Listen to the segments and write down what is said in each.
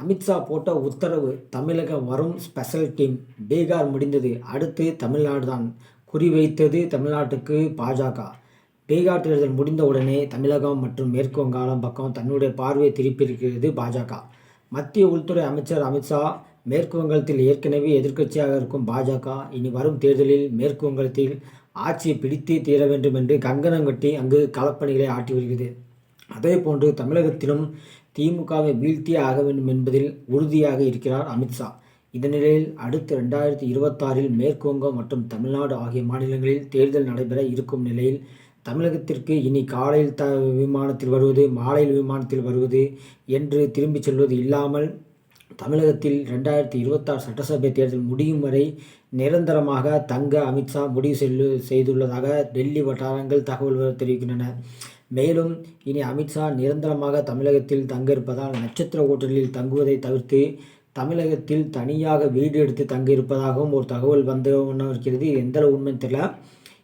அமித்ஷா போட்ட உத்தரவு தமிழகம் வரும் ஸ்பெஷல் டீம். பீகார் முடிந்தது. அடுத்து தமிழ்நாடு தான் குறிவைத்தது தமிழ்நாட்டுக்கு பாஜக. பீகார் தேர்தல் முடிந்த உடனே தமிழகம் மற்றும் மேற்கு வங்காளம் பக்கம் தன்னுடைய பார்வையை திருப்பியிருக்கிறது பாஜக. மத்திய உள்துறை அமைச்சர் அமித்ஷா மேற்கு வங்கத்தில் ஏற்கனவே எதிர்க்கட்சியாக இருக்கும் பாஜக இனி வரும் தேர்தலில் மேற்கு வங்கத்தில் ஆட்சியை பிடித்தே தீர வேண்டும் என்று கங்கணம் கட்டி அங்கு களப்பணிகளை ஆட்டி வருகிறது. அதே போன்று தமிழகத்திலும் திமுகவை வீழ்த்தியே ஆக வேண்டும் என்பதில் உறுதியாக இருக்கிறார் அமித்ஷா இந்த நிலையில் அடுத்து ரெண்டாயிரத்தி இருபத்தாறில் மேற்குவங்கம் மற்றும் தமிழ்நாடு ஆகிய மாநிலங்களில் தேர்தல் நடைபெற இருக்கும் நிலையில் தமிழகத்திற்கு இனி காலையில் த விமானத்தில் வருவது மாலையில் விமானத்தில் வருவது என்று திரும்பிச் செல்வது இல்லாமல் தமிழகத்தில் ரெண்டாயிரத்தி இருபத்தாறு சட்டசபை தேர்தல் முடியும் வரை நிரந்தரமாக தங்க அமித்ஷா முடிவு செல்லு செய்துள்ளதாக டெல்லி வட்டாரங்கள் தகவல்கள் தெரிவிக்கின்றன. மேலும் இனி அமித்ஷா நிரந்தரமாக தமிழகத்தில் தங்க இருப்பதால் நட்சத்திர ஹோட்டலில் தங்குவதை தவிர்த்து தமிழகத்தில் தனியாக வீடு எடுத்து தங்க இருப்பதாகவும் ஒரு தகவல் வந்து இருக்கிறது எந்த உண்மைன்னு தெரியல.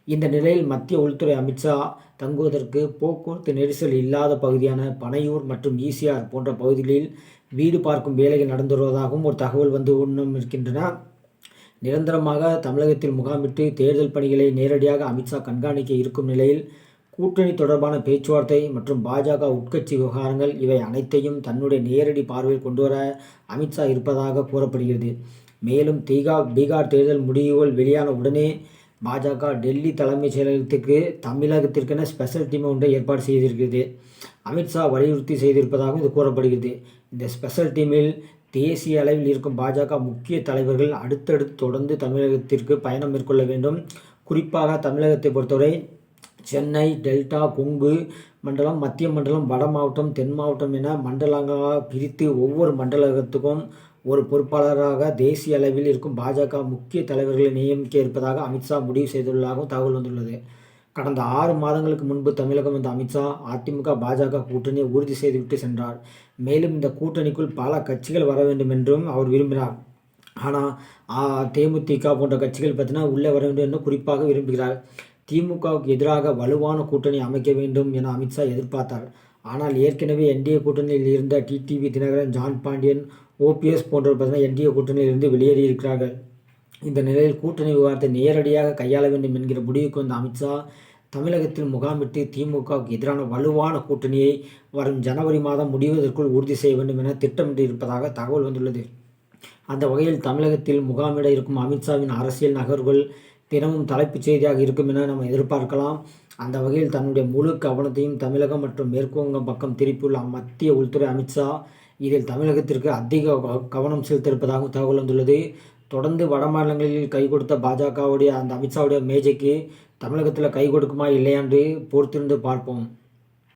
இந்த நிலையில் மத்திய உள்துறை அமித்ஷா தங்குவதற்கு போக்குவரத்து நெரிசல் இல்லாத பகுதியான பனையூர் மற்றும் ஈசிஆர் போன்ற பகுதிகளில் வீடு பார்க்கும் வேலைகள் நடந்து வருவதாகவும் ஒரு தகவல் வந்து உண்ணும் இருக்கின்றன நிரந்தரமாக தமிழகத்தில் முகாமிட்டு தேர்தல் பணிகளை நேரடியாக அமித்ஷா கண்காணிக்க இருக்கும் நிலையில் கூட்டணி தொடர்பான பேச்சுவார்த்தை மற்றும் பாஜக உட்கட்சி விவகாரங்கள் இவை அனைத்தையும் தன்னுடைய நேரடி பார்வையில் கொண்டுவர அமித்ஷா இருப்பதாக கூறப்படுகிறது. மேலும் தீகா பீகார் தேர்தல் முடிவுகள் வெளியான உடனே பாஜக டெல்லி தலைமைச் செயலகத்துக்கு தமிழகத்திற்கென ஸ்பெஷல் டீம் ஒன்றை ஏற்பாடு செய்திருக்கிறது. அமித்ஷா வலியுறுத்தி செய்திருப்பதாகவும் இது கூறப்படுகிறது. இந்த ஸ்பெஷல் டீமில் தேசிய அளவில் இருக்கும் பாஜக முக்கிய தலைவர்கள் அடுத்தடுத்து தொடர்ந்து தமிழகத்திற்கு பயணம் மேற்கொள்ள வேண்டும். குறிப்பாக தமிழகத்தை பொறுத்தவரை சென்னை டெல்டா கொங்கு மண்டலம் மத்திய மண்டலம் வட மாவட்டம் தென் மாவட்டம் என மண்டலங்களாக பிரித்து ஒவ்வொரு மண்டலத்துக்கும் ஒரு பொறுப்பாளராக தேசிய அளவில் இருக்கும் பாஜக முக்கிய தலைவர்களை நியமிக்க இருப்பதாக அமித்ஷா முடிவு செய்துள்ளதாகவும் தகவல் வந்துள்ளது. கடந்த ஆறு மாதங்களுக்கு முன்பு தமிழகம் வந்த அமித்ஷா அதிமுக பாஜக கூட்டணியை உறுதி செய்துவிட்டு சென்றார். மேலும் இந்த கூட்டணிக்குள் பல கட்சிகள் வர வேண்டும் என்றும் அவர் விரும்பினார். ஆனால் தேமுதிக போன்ற கட்சிகள் பார்த்தீங்கன்னா உள்ளே வர வேண்டும் என்று குறிப்பாக விரும்புகிறார். திமுகவுக்கு எதிராக வலுவான கூட்டணி அமைக்க வேண்டும் என அமித்ஷா எதிர்பார்த்தார். ஆனால் ஏற்கனவே என்டிஏ கூட்டணியில் இருந்த டிடிவி தினகரன் ஜான் பாண்டியன் ஓபிஎஸ் போன்றவர் பார்த்தீங்கன்னா என்டிஏ கூட்டணியில் இருந்து வெளியேறியிருக்கிறார்கள். இந்த நிலையில் கூட்டணி விவகாரத்தை நேரடியாக கையாள வேண்டும் என்கிற முடிவுக்கு வந்த அமித்ஷா தமிழகத்தில் முகாமிட்டு திமுகவுக்கு எதிரான வலுவான கூட்டணியை வரும் ஜனவரி மாதம் முடிவதற்குள் உறுதி செய்ய வேண்டும் என திட்டமிட்டு இருப்பதாக தகவல் வந்துள்ளது. அந்த வகையில் தமிழகத்தில் முகாமிட இருக்கும் அமித்ஷாவின் அரசியல் நகர்வுகள் தினமும் தலைப்புச் செய்தியாக இருக்கும் என நம்ம எதிர்பார்க்கலாம். அந்த வகையில் தன்னுடைய முழு கவனத்தையும் தமிழகம் மற்றும் மேற்குவங்கம் பக்கம் திருப்பியுள்ள மத்திய உள்துறை அமித்ஷா இதில் தமிழகத்திற்கு அதிக கவனம் செலுத்தியிருப்பதாக தகவல் வந்துள்ளது. தொடர்ந்து வட மாநிலங்களில் கை கொடுத்த பாஜகவுடைய அந்த அமித்ஷாவுடைய மேஜைக்கு தமிழகத்தில் கை கொடுக்குமா இல்லையான்று பொறுத்திருந்து பார்ப்போம்.